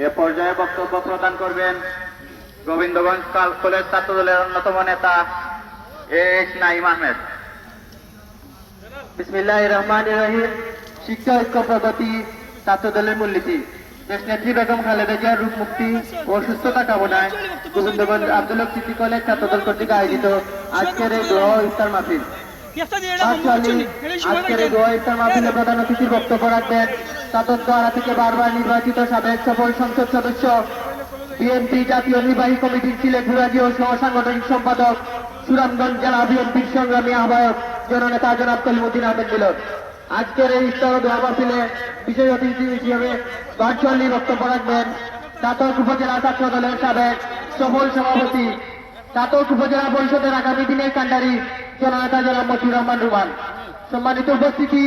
এ পর্যায়ে বক্তব্য প্রদান করবেন গোবিন্দগঞ্জ কাল- কলেজ ছাত্র দলের অন্যতম নেতা এস নাইম আহমেদ। বিসমিল্লাহ রহমান রহিম, শিক্ষা ঐক্য প্রগতি ছাত্র দলের মূলনীতি। দেশ নেত্রী বেগম খালেদা জিয়ার রূপ মুক্তি ও সুস্থতা কামনায় গোবিন্দগঞ্জ আব্দুল সিটি কলেজ ছাত্রদল কর্তৃক আয়োজিত আজকের এই ও ইফতার মাহফিল। পাঁচচল্লিশ আজকের এই দোয়া ইফতার প্রধান অতিথির বক্তব্য রাখবেন। ছাত্র থেকে বারবার নির্বাচিত সাবেক সফল সংসদ সদস্য বিএনপি জাতীয় নির্বাহী কমিটির সিলেট বিভাগীয় সহ সাংগঠনিক সম্পাদক সুরামগঞ্জ জেলা বিএনপির সংগ্রামী আহ্বায়ক জননেতা জনাব কলিমুদ্দিন আহমেদ মিলন। আজকের এই ইফতার দোয়া মাহফিলে বিশেষ অতিথি হিসেবে ভার্চুয়ালি বক্তব্য রাখবেন চাতক উপজেলা ছাত্র দলের সাবেক সফল সভাপতি চাতক উপজেলা পরিষদের আগামী দিনের কান্ডারি জননেতা জনাব মতিউর রহমান রুমান সম্মানিত উপস্থিতি,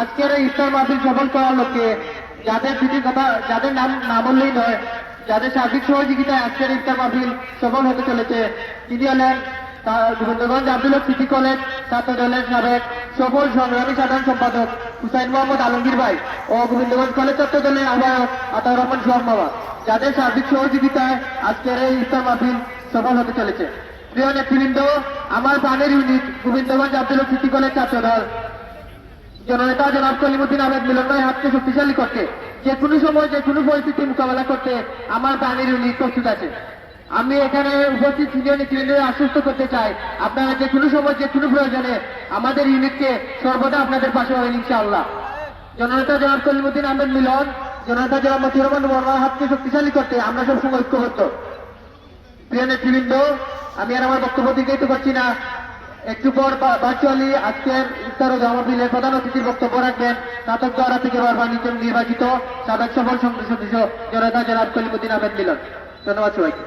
আজকের এই ইফতার মাহফিল সফল করার লক্ষ্যে যাদের দুটি কথা, যাদের নাম না বললেই নয়, যাদের সার্বিক সহযোগিতায় আজকের ইফতার মাহফিল সফল হতে চলেছে, তিনি হলেন গোবিন্দগঞ্জ আব্দুল সিটি কলেজ ছাত্র দলের সাবেক সফল সংগ্রামী সাধারণ সম্পাদক হুসাইন মোহাম্মদ আলমগীর ভাই ও গোবিন্দগঞ্জ কলেজ ছাত্র দলের আহ্বায়ক আতাউর রহমান সোহাগ বাবা যাদের সার্বিক সহযোগিতায় আজকের এই ইফতার মাহফিল সফল হতে চলেছে। প্রিয় নেতৃবৃন্দ আমার প্রাণের unit Gobindaganj Abdul city college Chhatra Dal জননেতা জনাব কলিমুদ্দিন আহমেদ মিলন হাতকে শক্তিশালী করতে যে কোনো সময় যে কোনো পরিস্থিতি মোকাবেলা করতে আমার প্রাণের ইউনিট প্রস্তুত আছে। আমি এখানে উপস্থিত সিনিয়র নেতৃবৃন্দকে আশ্বস্ত করতে চাই, আপনারা যে কোনো সময় যে কোনো প্রয়োজনে আমাদের ইউনিটকে সর্বদা আপনাদের পাশে হবেন ইনশাআল্লাহ। জননেতা জনাব কলিমুদ্দিন আহমেদ মিলন, জননেতা জনাব মতিউর বর্মার হাতকে শক্তিশালী করতে আমরা সবসময় ঐক্যবদ্ধ। প্রিয় নেতৃবৃন্দ আমি আর আমার বক্তব্য দিকেই তো করছি না। একটু পর ভার্চুয়ালি আজকের ইফতার ও জমাপিলের প্রধান অতিথির বক্তব্য রাখবেন। স্নাতক দ্বারা থেকে বারবার নির্বাচিত সাবেক সফল সংসদ সদস্য জনতা জনাব কলিমুদ্দিন আহমেদ মিলন। ধন্যবাদ সবাইকে।